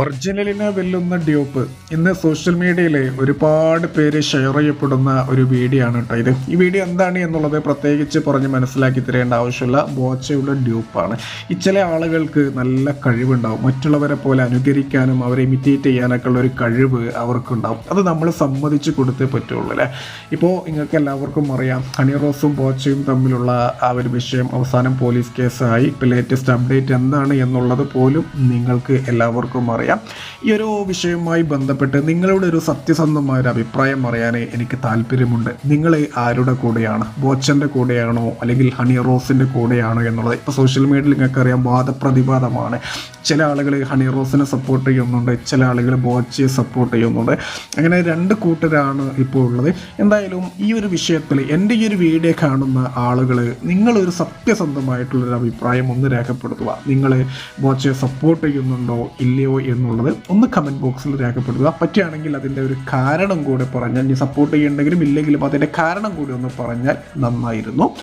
ഒറിജിനലിനെ വെല്ലുന്ന ഡ്യൂപ്പ്. ഇന്ന് സോഷ്യൽ മീഡിയയിൽ ഒരുപാട് പേര് ഷെയർ ചെയ്യപ്പെടുന്ന ഒരു വീഡിയോ ആണ് കേട്ടോ ഇത്. ഈ വീഡിയോ എന്താണ് എന്നുള്ളത് പ്രത്യേകിച്ച് പറഞ്ഞ് മനസ്സിലാക്കി തരേണ്ട ആവശ്യമില്ല. ബോച്ചയുടെ ഡ്യൂപ്പാണ്. ഈ ചില ആളുകൾക്ക് നല്ല കഴിവുണ്ടാവും. മറ്റുള്ളവരെ പോലെ അനുകരിക്കാനും അവരെ ഇമിറ്റേറ്റ് ചെയ്യാനൊക്കെ ഉള്ള ഒരു കഴിവ് അവർക്കുണ്ടാവും. അത് നമ്മൾ സമ്മതിച്ച് കൊടുത്തേ പറ്റുള്ളൂ അല്ലേ? ഇപ്പോൾ നിങ്ങൾക്ക് എല്ലാവർക്കും അറിയാം ഹണിറോസും ബോച്ചയും തമ്മിലുള്ള ആ ഒരു വിഷയം അവസാനം പോലീസ് കേസായി. ഇപ്പോൾ ലേറ്റസ്റ്റ് അപ്ഡേറ്റ് എന്താണ് എന്നുള്ളത് പോലും നിങ്ങൾക്ക് എല്ലാവർക്കും അറിയാം ഈ ഒരു വിഷയവുമായി ബന്ധപ്പെട്ട് നിങ്ങളുടെ ഒരു സത്യസന്ധമായ ഒരു അഭിപ്രായം അറിയാൻ എനിക്ക് താല്പര്യമുണ്ട്. നിങ്ങൾ ആരുടെ കൂടെയാണ്? ബോച്ചന്റെ കൂടെയാണോ? അല്ലെങ്കിൽ ഹണി റോസിന്റെ കൂടെയാണോ എന്നുള്ളത്? ഇപ്പോൾ സോഷ്യൽ മീഡിയയിൽ നിങ്ങൾക്കറിയാം വാദപ്രതിവാദമാണ്. ചില ആളുകൾ ഹണി റോസിനെ സപ്പോർട്ട് ചെയ്യുന്നുണ്ട് ചില ആളുകൾ ബോച്ചയെ സപ്പോർട്ട് ചെയ്യുന്നുണ്ട്. അങ്ങനെ രണ്ട് കൂട്ടരാണ് ഇപ്പോൾ ഉള്ളത്. എന്തായാലും ഈ ഒരു വിഷയത്തിൽ എന്റെ ഈ ഒരു വീഡിയോ കാണുന്ന ആളുകൾ നിങ്ങളൊരു സത്യസന്ധമായിട്ടുള്ളൊരു അഭിപ്രായം ഒന്ന് രേഖപ്പെടുത്തുക. നിങ്ങൾ ബോച്ചയെ സപ്പോർട്ട് ചെയ്യുന്നുണ്ടോ? ഇല്ലയോ എന്നുള്ളത് ഒന്ന് കമന്റ് ബോക്സിൽ രേഖപ്പെടുത്തുക. പറ്റുകയാണെങ്കിൽ അതിന്റെ ഒരു കാരണം കൂടെ പറഞ്ഞാൽ ഇനി സപ്പോർട്ട് ചെയ്യണ്ടെങ്കിലും ഇല്ലെങ്കിലും അതിന്റെ കാരണം കൂടി ഒന്ന് പറഞ്ഞാൽ നന്നായിരുന്നു.